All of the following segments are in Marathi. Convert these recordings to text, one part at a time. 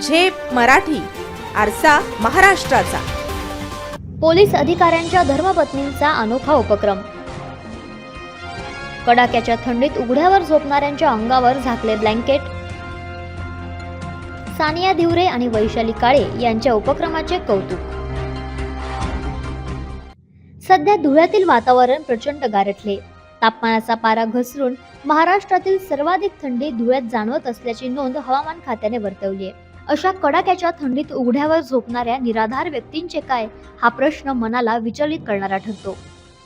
झेप मराठी आरसा महाराष्ट्राचा. पोलीस अधिकाऱ्यांच्या धर्मपत्नींचा अनोखा उपक्रम. कडाक्याच्या थंडीत उघड्यावर झोपणाऱ्यांच्या अंगावर झाकले ब्लँकेट. सानिया धिवरे आणि वैशाली काळे यांच्या उपक्रमाचे कौतुक. सध्या धुळ्यातील वातावरण प्रचंड गारठले. तापमानाचा पारा घसरून महाराष्ट्रातील सर्वाधिक थंडी धुळ्यात जाणवत असल्याची नोंद हवामान खात्याने वर्तवली आहे अशा कडाक्याच्या थंडीत उघड्यावर झोपणाऱ्या निराधार व्यक्तींचे काय? हा प्रश्न मनाला विचलित करणारा ठरतो.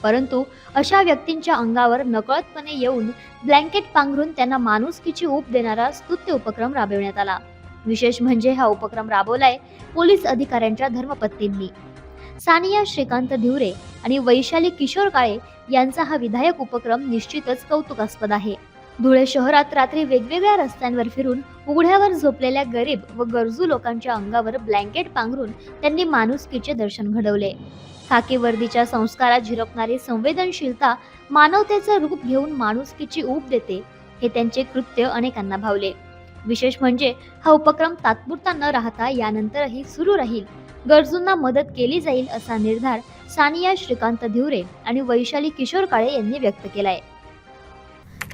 परंतु अशा व्यक्तींच्या अंगावर नकळतपणे येऊन ब्लँकेट पांघरून त्यांना माणुसकीची ऊप देणारा स्तुत्य उपक्रम राबविण्यात आला. विशेष म्हणजे हा उपक्रम राबवलाय पोलीस अधिकाऱ्यांच्या धर्मपत्नींनी. सानिया श्रीकांत धिवरे आणि वैशाली किशोर काळे यांचा हा विधायक उपक्रम निश्चितच कौतुकास्पद आहे. धुळे शहरात रात्री वेगवेगळ्या रस्त्यांवर फिरून उघड्यावर झोपलेल्या गरीब व गरजू लोकांच्या अंगावर ब्लँकेट पांघरून त्यांनी माणुसकीचे दर्शन घडवले. खाकी वर्दीच्या संस्कारात झिरपणारी संवेदनशीलता मानवतेचं रूप घेऊन माणुसकीची ऊब देते हे त्यांचे कृत्य अनेकांना भावले. विशेष म्हणजे हा उपक्रम तात्पुरता न राहता यानंतरही सुरू राहील. गरजूंना मदत केली जाईल असा निर्धार सानिया श्रीकांत धिवरे आणि वैशाली किशोर काळे यांनी व्यक्त केलाय.